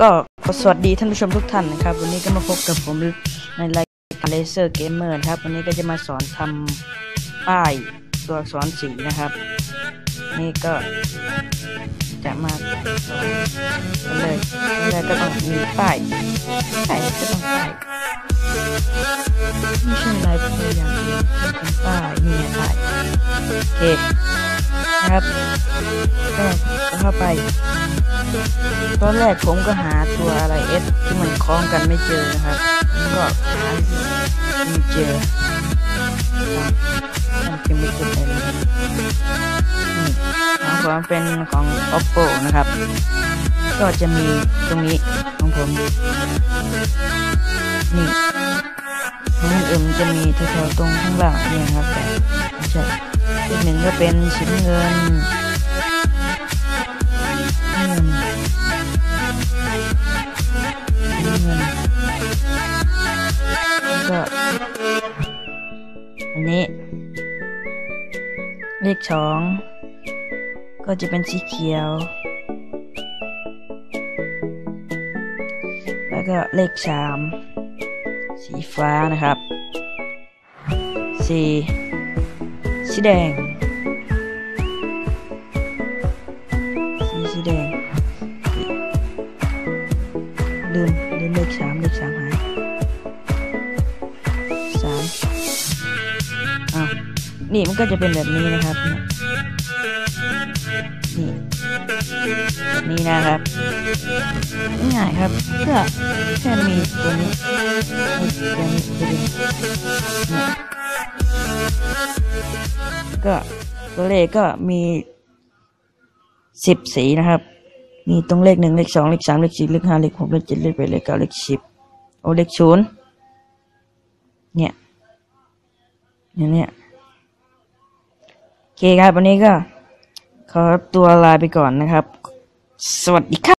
ก็ขอสวัสดีท่านผู้ชมทุกท่านนะครับ วันนี้ก็มาพบกับผมในรายการ Laser Gamer นะครับ วันนี้ก็จะมาสอนทำป้ายตัวอักษรสีนะครับ นี่ก็จะมาเลยแล้วก็ต้องมีป้ายป้ายก็ต้องป้ายไม่ใช่ลายตัวอย่างเดียวเป็นป้ายนี่ป้ายโอเคนะครับก็เข้าไป ตอนแรกผมก็หาตัวอะไรเอสที่มันคล้องกันไม่เจอนะครับก็หาไม่เจอมันพิมพ์ไม่ขึ้นเลยนี่ของผมเป็นของ oppo นะครับ ก็จะมีตรงนี้ของผม นี่ของอันอื่นจะมีแถวๆตรงข้างล่างนี่ครับแต่ไม่ใช่อีกหนึ่งก็เป็นชิ้นเงิน ก็ อันนี้ เลขสองก็จะเป็นสีเขียว แล้วก็เลขสามสีฟ้านะครับสีสีแดงสีสีแดงลืมลืมเลขสามเลขสาม นี่มันก็จะเป็นแบบนี้นะครับ นี่นี่นะครับง่ายครับเพื่อแค่มีตัวนี้ตัวนี้ตัวนี้นก็ตัวเลขก็มีสิบสีนะครับ มีตรงเลขหนึ่งเลขสองเลขสามเลขสี่เลขห้าเลขหกเลขเจ็ดเลขแปดเลขเก้าเลขสิบโอเลขศูนย์เนี่ยเนี่ยเนี่ย เคครับวันนี้ก็ขอตัวลาไปก่อนนะครับ สวัสดีครับ